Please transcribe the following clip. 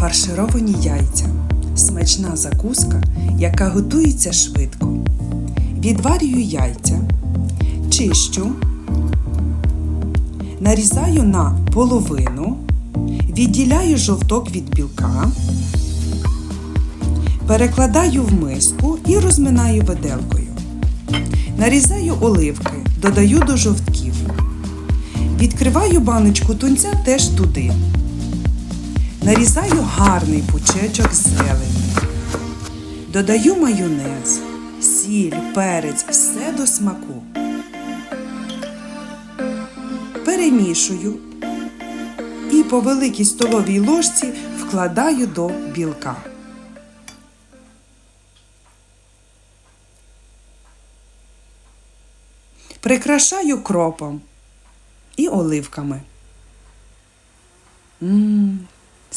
фаршировані яйця. Смачна закуска, яка готується швидко. Відварюю яйця, чищу, нарізаю на половину, відділяю жовток від білка, перекладаю в миску і розминаю виделкою. Нарізаю оливки, додаю до жовтків. Відкриваю баночку тунця теж туди. Нарізаю гарний пучечок зелені. Додаю майонез, сіль, перець, все до смаку. Перемішую і по великій столовій ложці вкладаю до білка. Прикрашаю кропом і оливками. Мм,